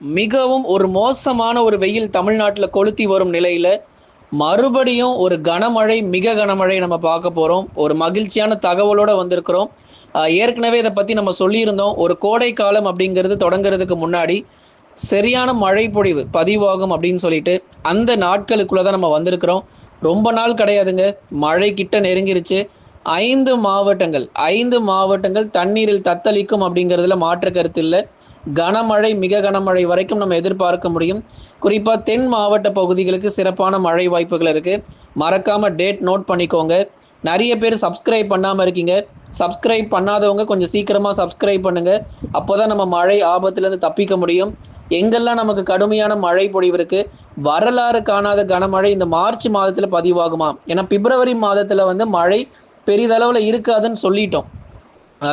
மிகவும் ஒரு மோசமான ஒரு வெயில் தமிழ்நாட்டில் கொளுத்தி வரும் நிலையில மறுபடியும் ஒரு கனமழை மிக கனமழை நம்ம பார்க்க போறோம். ஒரு மகிழ்ச்சியான தகவலோட வந்திருக்கிறோம். ஏற்கனவே இதை பத்தி நம்ம சொல்லியிருந்தோம். ஒரு கோடை காலம் அப்படிங்கிறது தொடங்குறதுக்கு முன்னாடி சரியான மழை பொழிவு பதிவாகும் அப்படின்னு சொல்லிட்டு அந்த நாட்களுக்குள்ள தான் நம்ம வந்திருக்கிறோம். ரொம்ப நாள் கிடையாதுங்க. மழை கிட்ட நெருங்கிருச்சு. ஐந்து மாவட்டங்கள் ஐந்து மாவட்டங்கள் தண்ணீரில் தத்தளிக்கும் அப்படிங்கிறதுல மாற்று கருத்து இல்லை. கனமழை மிக கனமழை வரைக்கும் நம்ம எதிர்பார்க்க முடியும். குறிப்பாக தென் மாவட்ட பகுதிகளுக்கு சிறப்பான மழை வாய்ப்புகள் இருக்குது மறக்காமல் டேட் நோட் பண்ணிக்கோங்க. நிறைய பேர் சப்ஸ்கிரைப் பண்ணாமல் இருக்கீங்க. சப்ஸ்கிரைப் பண்ணாதவங்க கொஞ்சம் சீக்கிரமாக சப்ஸ்கிரைப் அப்போ தான் நம்ம மழை ஆபத்துலேருந்து தப்பிக்க முடியும். எங்கெல்லாம் நமக்கு கடுமையான மழை பொழிவு இருக்குது வரலாறு காணாத கனமழை இந்த மார்ச் மாதத்தில் பதிவாகுமா ஏன்னா பிப்ரவரி மாதத்தில் வந்து மழை பெரிதளவில் இருக்காதுன்னு சொல்லிட்டோம்.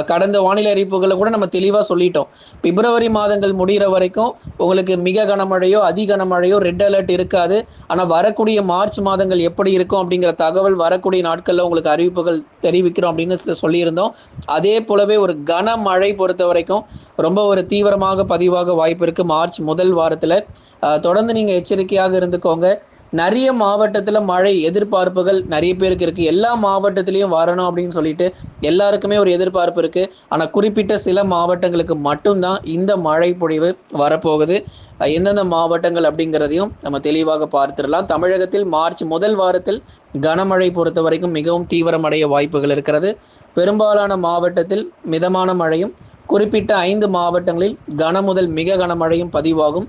கடந்த வானிலை அறிவிப்புகளை கூட நம்ம தெளிவாக சொல்லிட்டோம். பிப்ரவரி மாதங்கள் முடிகிற வரைக்கும் உங்களுக்கு மிக கனமழையோ அதி கனமழையோ ரெட் அலர்ட் இருக்காது. ஆனால் வரக்கூடிய மார்ச் மாதங்கள் எப்படி இருக்கும் அப்படிங்கிற தகவல் வரக்கூடிய நாட்களில் உங்களுக்கு அறிவிப்புகள் தெரிவிக்கிறோம் அப்படின்னு சொல்லியிருந்தோம். அதே போலவே ஒரு கனமழை பொறுத்த வரைக்கும் ரொம்ப ஒரு தீவிரமாக பதிவாக வாய்ப்பு இருக்குது மார்ச் முதல் வாரத்தில். தொடர்ந்து நீங்கள் எச்சரிக்கையாக இருந்துக்கோங்க. நிறைய மாவட்டத்தில் மழை எதிர்பார்ப்புகள் நிறைய பேருக்கு இருக்குது எல்லா மாவட்டத்திலையும் வரணும் அப்படின்னு சொல்லிட்டு எல்லாருக்குமே ஒரு எதிர்பார்ப்பு இருக்குது ஆனால் குறிப்பிட்ட சில மாவட்டங்களுக்கு மட்டும்தான் இந்த மழை பொழிவு வரப்போகுது. எந்தெந்த மாவட்டங்கள் அப்படிங்கிறதையும் நம்ம தெளிவாக பார்த்துடலாம். தமிழகத்தில் மார்ச் முதல் வாரத்தில் கனமழை பொறுத்த வரைக்கும் மிகவும் தீவிரமடைய வாய்ப்புகள் இருக்கிறது. பெரும்பாலான மாவட்டத்தில் மிதமான மழையும் குறிப்பிட்ட ஐந்து மாவட்டங்களில் கன முதல் மிக கனமழையும் பதிவாகும்.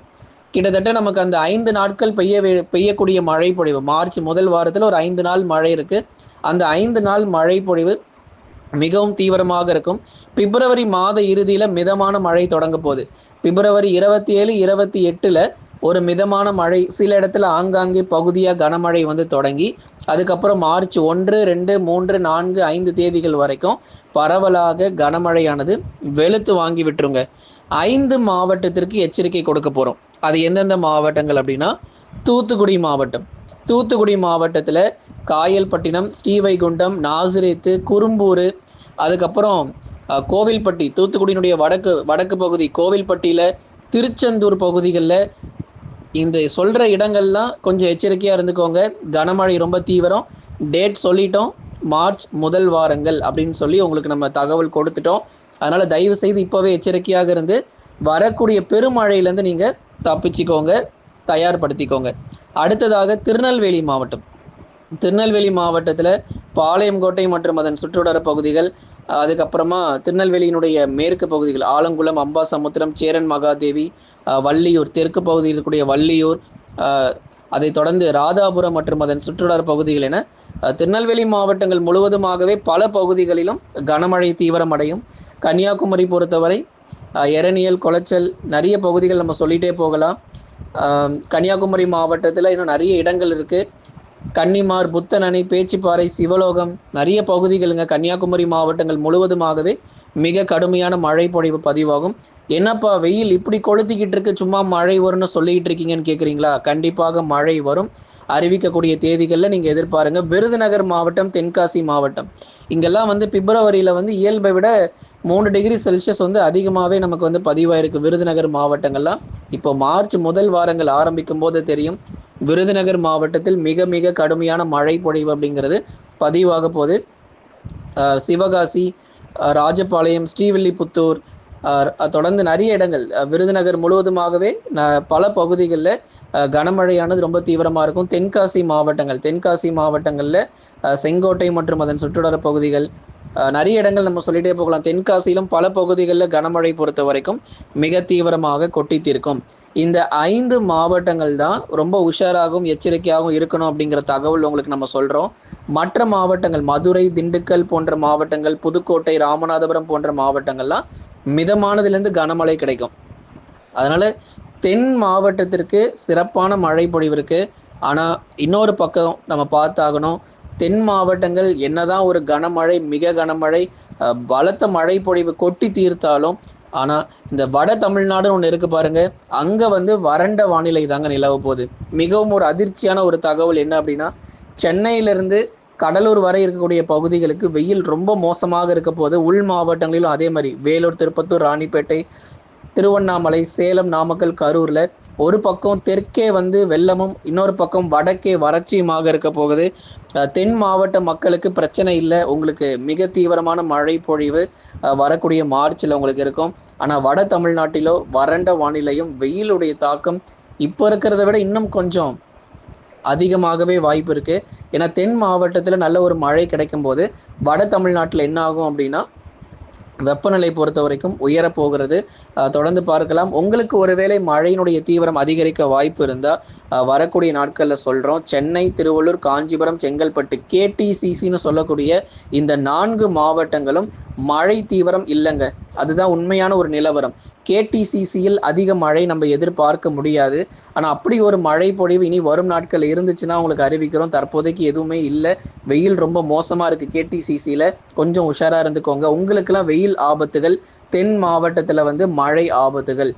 கிட்டத்தட்ட நமக்கு அந்த ஐந்து நாட்கள் பெய்ய பெய்யக்கூடிய மழை பொழிவு மார்ச் முதல் வாரத்தில் ஒரு ஐந்து நாள் மழை இருக்கு. அந்த ஐந்து நாள் மழை பொழிவு மிகவும் தீவிரமாக இருக்கும். பிப்ரவரி மாத இறுதியில் மிதமான மழை தொடங்க போகுது. பிப்ரவரி இருபத்தி ஏழு இருபத்தி எட்டில் ஒரு மிதமான மழை சில இடத்துல ஆங்காங்கே பகுதியாக கனமழை வந்து தொடங்கி அதுக்கப்புறம் மார்ச் ஒன்று ரெண்டு மூன்று நான்கு ஐந்து தேதிகள் வரைக்கும் பரவலாக கனமழையானது வெளுத்து வாங்கி விட்டுருங்க. ஐந்து மாவட்டத்திற்கு எச்சரிக்கை கொடுக்க போகிறோம் அது எந்தெந்த மாவட்டங்கள் அப்படின்னா தூத்துக்குடி மாவட்டம். தூத்துக்குடி மாவட்டத்தில் காயல்பட்டினம் ஸ்ரீவைகுண்டம் நாசிரேத்து குறும்பூர் அதுக்கப்புறம் கோவில்பட்டி தூத்துக்குடியினுடைய வடக்கு வடக்கு பகுதி கோவில்பட்டியில் திருச்செந்தூர் பகுதிகளில் இந்த சொல்கிற இடங்கள்லாம் கொஞ்சம் எச்சரிக்கையாக இருந்துக்கோங்க. கனமழை ரொம்ப தீவிரம். டேட் சொல்லிட்டோம். மார்ச் முதல் வாரங்கள் அப்படின்னு சொல்லி உங்களுக்கு நம்ம தகவல் கொடுத்துட்டோம். அதனால் தயவு செய்து இப்போவே எச்சரிக்கையாக இருந்து வரக்கூடிய பெருமழையிலேருந்து நீங்கள் தப்பிச்சுக்கோங்க தயார்படுத்திக்கோங்க. அடுத்ததாக திருநெல்வேலி மாவட்டம். திருநெல்வேலி மாவட்டத்தில் பாளையங்கோட்டை மற்றும் அதன் சுற்றுவட்டார பகுதிகள் அதுக்கப்புறமா திருநெல்வேலியினுடைய மேற்கு பகுதிகள் ஆலங்குளம் அம்பாசமுத்திரம் சேரன் மகாதேவி வள்ளியூர் தெற்கு பகுதியில் இருக்கக்கூடிய வள்ளியூர் அதை அதைத் தொடர்ந்து ராதாபுரம் மற்றும் அதன் சுற்றுவட்டார பகுதிகள் என திருநெல்வேலி மாவட்டங்கள் முழுவதுமாகவே பல பகுதிகளிலும் கனமழை தீவிரமடையும் கன்னியாகுமரி பொறுத்தவரை எரணியல் குளச்சல் நிறைய பகுதிகள் நம்ம சொல்லிட்டே போகலாம். கன்னியாகுமரி மாவட்டத்தில் இன்னும் நிறைய இடங்கள் இருக்குது கன்னிமார் புத்தன் பேச்சிப்பாறை சிவலோகம் நிறைய பகுதிகளுங்க கன்னியாகுமரி மாவட்டங்கள் முழுவதுமாகவே மிக கடுமையான மழை பொழிவு பதிவாகும். என்னப்பா வெயில் இப்படி கொளுத்திக்கிட்டு இருக்கு? சும்மா மழை வரும்னு சொல்லிக்கிட்டு இருக்கீங்கன்னு கேட்குறீங்களா கண்டிப்பாக மழை வரும். அறிவிக்கக்கூடிய தேதிகளில் நீங்கள் எதிர்பாருங்க. விருதுநகர் மாவட்டம் தென்காசி மாவட்டம். இங்கெல்லாம் வந்து பிப்ரவரியில் வந்து இயல்பை விட மூணு டிகிரி செல்சியஸ் வந்து அதிகமாகவே நமக்கு வந்து பதிவாயிருக்கு விருதுநகர் மாவட்டங்கள்லாம். இப்போ மார்ச் முதல் வாரங்கள் ஆரம்பிக்கும் போது தெரியும் விருதுநகர் மாவட்டத்தில் மிக மிக கடுமையான மழை பொழிவு அப்படிங்கிறது பதிவாக போகுது சிவகாசி ராஜபாளையம் ஸ்ரீவில்லிபுத்தூர் தொடர்ந்து நிறைய இடங்கள் விருதுநகர் முழுவதுமாகவே பல பகுதிகளில் கனமழையானது ரொம்ப தீவிரமாக இருக்கும். தென்காசி மாவட்டங்கள் தென்காசி மாவட்டங்களில் செங்கோட்டை மற்றும் அதன் சுற்றுவட்டார பகுதிகள் நிறைய இடங்கள் நம்ம சொல்லிட்டே போகலாம். தென்காசியிலும் பல பகுதிகளில் கனமழை பொறுத்த வரைக்கும் மிக தீவிரமாக கொட்டித்திருக்கும் இந்த ஐந்து மாவட்டங்கள் தான் ரொம்ப உஷாராகவும் எச்சரிக்கையாகவும் இருக்கணும் அப்படிங்கிற தகவல் உங்களுக்கு நம்ம சொல்கிறோம் மற்ற மாவட்டங்கள் மதுரை திண்டுக்கல் போன்ற மாவட்டங்கள் புதுக்கோட்டை ராமநாதபுரம் போன்ற மாவட்டங்கள்லாம் மிதமானதுலேருந்து கனமழை கிடைக்கும். அதனால் தென் மாவட்டத்திற்கு சிறப்பான மழை பொழிவு இருக்குது ஆனால் இன்னொரு பக்கம் நம்ம பார்த்தாகணும் தென் மாவட்டங்கள் என்னதான் ஒரு கனமழை மிக கனமழை பலத்த மழை பொழிவு கொட்டி தீர்த்தாலும் ஆனால் இந்த வட தமிழ்நாடுன்னு ஒன்று இருக்குது பாருங்க அங்கே வந்து வறண்ட வானிலை தாங்க நிலவ போகுது. மிகவும் ஒரு அதிர்ச்சியான ஒரு தகவல் என்ன அப்படின்னா சென்னையிலேருந்து கடலூர் வரை இருக்கக்கூடிய பகுதிகளுக்கு வெயில் ரொம்ப மோசமாக இருக்க போது உள் மாவட்டங்களிலும் அதே மாதிரி. வேலூர் திருப்பத்தூர் ராணிப்பேட்டை திருவண்ணாமலை சேலம் நாமக்கல் கரூரில் ஒரு பக்கம் தெற்கே வந்து வெள்ளமும் இன்னொரு பக்கம் வடக்கே வறட்சியுமாக இருக்க போகுது. தென் மாவட்ட மக்களுக்கு பிரச்சனை இல்லை. உங்களுக்கு மிக தீவிரமான மழை பொழிவு வரக்கூடிய மார்ச்சில் உங்களுக்கு இருக்கும். ஆனால் வட தமிழ்நாட்டிலோ வறண்ட வானிலையும் வெயிலுடைய தாக்கம் இப்போ இருக்கிறத விட இன்னும் கொஞ்சம் அதிகமாகவே வாய்ப்பு இருக்குது ஏன்னா தென் மாவட்டத்தில் நல்ல ஒரு மழை கிடைக்கும் போது வட தமிழ்நாட்டில் என்ன ஆகும் அப்படின்னா வெப்பநிலை பொறுத்த வரைக்கும் உயரப்போகிறது. தொடர்ந்து பார்க்கலாம். உங்களுக்கு ஒருவேளை மழையினுடைய தீவிரம் அதிகரிக்க வாய்ப்பு இருந்தால் வரக்கூடிய நாட்களில் சொல்கிறோம் சென்னை திருவள்ளூர் காஞ்சிபுரம் செங்கல்பட்டு கேடிசிசின்னு சொல்லக்கூடிய இந்த நான்கு மாவட்டங்களும் மழை தீவிரம் இல்லைங்க. அதுதான் உண்மையான ஒரு நிலவரம். கேடிசிசியில் அதிக மழை நம்ம எதிர்பார்க்க முடியாது. ஆனால் அப்படி ஒரு மழை பொழிவு இனி வரும் நாட்கள் இருந்துச்சுன்னா உங்களுக்கு அறிவிக்கிறோம். தற்போதைக்கு எதுவுமே இல்லை. வெயில் ரொம்ப மோசமாக இருக்குது கேடிசிசியில் கொஞ்சம் உஷாராக இருந்துக்கோங்க. உங்களுக்கெல்லாம் வெயில் ஆபத்துகள் தென் மாவட்டத்தில் வந்து மழை ஆபத்துகள்.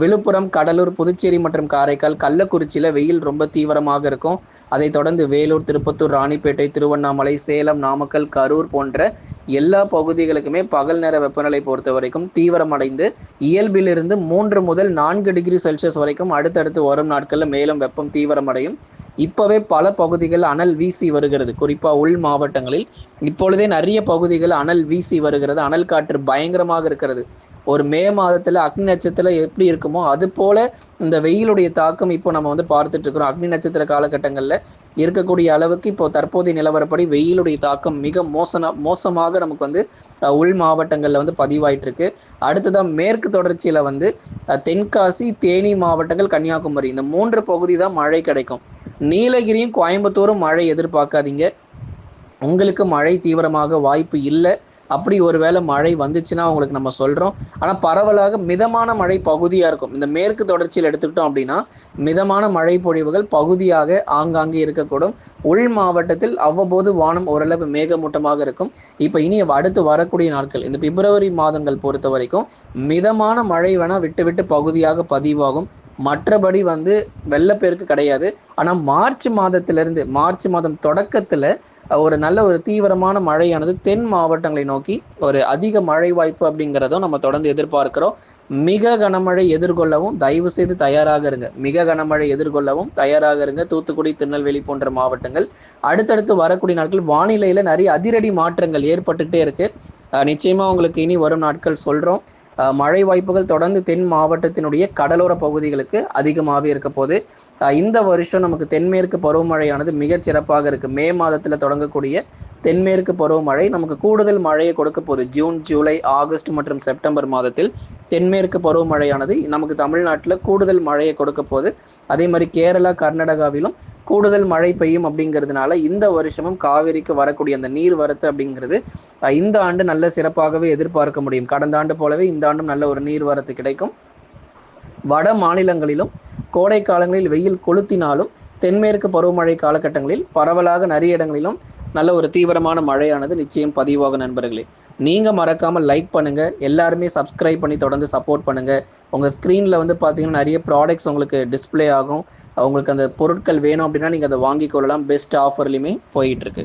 விழுப்புரம் கடலூர் புதுச்சேரி மற்றும் காரைக்கால் கள்ளக்குறிச்சியில் வெயில் ரொம்ப தீவிரமாக இருக்கும். அதை தொடர்ந்து வேலூர் திருப்பத்தூர் ராணிப்பேட்டை திருவண்ணாமலை சேலம் நாமக்கல் கரூர் போன்ற எல்லா பகுதிகளுக்குமே பகல் நேர வெப்பநிலை பொறுத்த வரைக்கும் தீவிரமடைந்து இயல்பிலிருந்து மூன்று முதல் நான்கு டிகிரி செல்சியஸ் வரைக்கும் அடுத்தடுத்து வரும் நாட்களில் மேலும் வெப்பம் தீவிரமடையும். இப்போவே பல பகுதிகள் அனல் வீசி வருகிறது. குறிப்பாக உள் மாவட்டங்களில் இப்பொழுதே நிறைய பகுதிகள் அனல் வீசி வருகிறது. அனல் காற்று பயங்கரமாக இருக்கிறது. ஒரு மே மாதத்தில் அக்னி நட்சத்திரம் எப்படி இருக்குமோ அது போல இந்த வெயிலுடைய தாக்கம் இப்போ நம்ம வந்து பார்த்துட்டு இருக்கிறோம். அக்னி நட்சத்திர காலகட்டங்களில் இருக்கக்கூடிய அளவுக்கு இப்போ தற்போதைய நிலவரப்படி வெயிலுடைய தாக்கம் மிக மோசன மோசமாக நமக்கு வந்து உள் மாவட்டங்களில் வந்து பதிவாயிட்டு இருக்கு அடுத்ததான் மேற்கு தொடர்ச்சியில் வந்து தென்காசி தேனி மாவட்டங்கள் கன்னியாகுமரி. இந்த மூன்று பகுதி தான் மழை கிடைக்கும். நீலகிரியும் கோயம்புத்தூரும் மழை எதிர்பார்க்காதீங்க. உங்களுக்கு மழை தீவிரமாக வாய்ப்பு இல்லை. அப்படி ஒரு வேளை மழை வந்துச்சுன்னா உங்களுக்கு நம்ம சொல்கிறோம் ஆனால் பரவலாக மிதமான மழை பகுதியாக இருக்கும். இந்த மேற்கு தொடர்ச்சியில் எடுத்துக்கிட்டோம் அப்படின்னா மிதமான மழை பொழிவுகள் பகுதியாக ஆங்காங்கே இருக்கக்கூடும். உள் மாவட்டத்தில் அவ்வப்போது வானம் ஓரளவு மேகமூட்டமாக இருக்கும். இப்போ இனி அடுத்து வரக்கூடிய நாட்கள் இந்த பிப்ரவரி மாதங்கள் பொறுத்த வரைக்கும் மிதமான மழை வேணால் விட்டு விட்டு பகுதியாக பதிவாகும். மற்றபடி வந்து வெள்ளப்பெருக்கு கிடையாது. ஆனால் மார்ச் மாதத்திலிருந்து மார்ச் மாதம் தொடக்கத்தில் ஒரு நல்ல ஒரு தீவிரமான மழையானது தென் மாவட்டங்களை நோக்கி ஒரு அதிக மழை வாய்ப்பு அப்படிங்கிறதும் நம்ம தொடர்ந்து எதிர்பார்க்கிறோம். மிக கனமழை எதிர்கொள்ளவும் தயவு செய்து தயாராக இருங்க. மிக கனமழை எதிர்கொள்ளவும் தயாராக இருங்க. தூத்துக்குடி திருநெல்வேலி போன்ற மாவட்டங்கள். அடுத்தடுத்து வரக்கூடிய நாட்கள் வானிலையில் நிறைய அதிரடி மாற்றங்கள் ஏற்பட்டுகிட்டே இருக்கு. நிச்சயமா உங்களுக்கு இனி வரும் நாட்கள் சொல்றோம். மழை வாய்ப்புகள் தொடர்ந்து தென் மாவட்டத்தினுடைய கடலோர பகுதிகளுக்கு அதிகமாகவே இருக்க போது இந்த வருஷம் நமக்கு தென்மேற்கு பருவமழையானது மிகச் சிறப்பாக இருக்கு. மே மாதத்தில் தொடங்கக்கூடிய தென்மேற்கு பருவமழை நமக்கு கூடுதல் மழையை கொடுக்க போகுது. ஜூன் ஜூலை ஆகஸ்ட் மற்றும் செப்டம்பர் மாதத்தில் தென்மேற்கு பருவமழையானது நமக்கு தமிழ்நாட்டில் கூடுதல் மழையை கொடுக்க போகுது. அதே மாதிரி கேரளா கர்நாடகாவிலும் கூடுதல் மழை பெய்யும் அப்படிங்கிறதுனால இந்த வருஷமும் காவேரிக்கு வரக்கூடிய அந்த நீர் வரத்து அப்படிங்கிறது இந்த ஆண்டு நல்ல சிறப்பாகவே எதிர்பார்க்க முடியும். கடந்த ஆண்டு போலவே இந்த ஆண்டும் நல்ல ஒரு நீர் வரத்து கிடைக்கும். வட மாநிலங்களிலும் கோடை காலங்களில் வெயில் கொளுத்தினாலும் தென்மேற்கு பருவமழை காலகட்டங்களில் பரவலாக நிறைய இடங்களிலும் நல்ல ஒரு தீவிரமான மழையானது நிச்சயம் பதிவாகும் நண்பர்களே. நீங்கள் மறக்காமல் லைக் பண்ணுங்கள் எல்லாருமே சப்ஸ்கிரைப் பண்ணி தொடர்ந்து சப்போர்ட் பண்ணுங்கள் உங்கள் ஸ்க்ரீனில் வந்து பார்த்தீங்கன்னா நிறைய ப்ராடக்ட்ஸ் உங்களுக்கு டிஸ்பிளே ஆகும். உங்களுக்கு அந்த பொருட்கள் வேணும் அப்படின்னா நீங்கள் அதை வாங்கிக் கொள்ளலாம். பெஸ்ட் ஆஃபர்லையுமே போயிட்டுருக்கு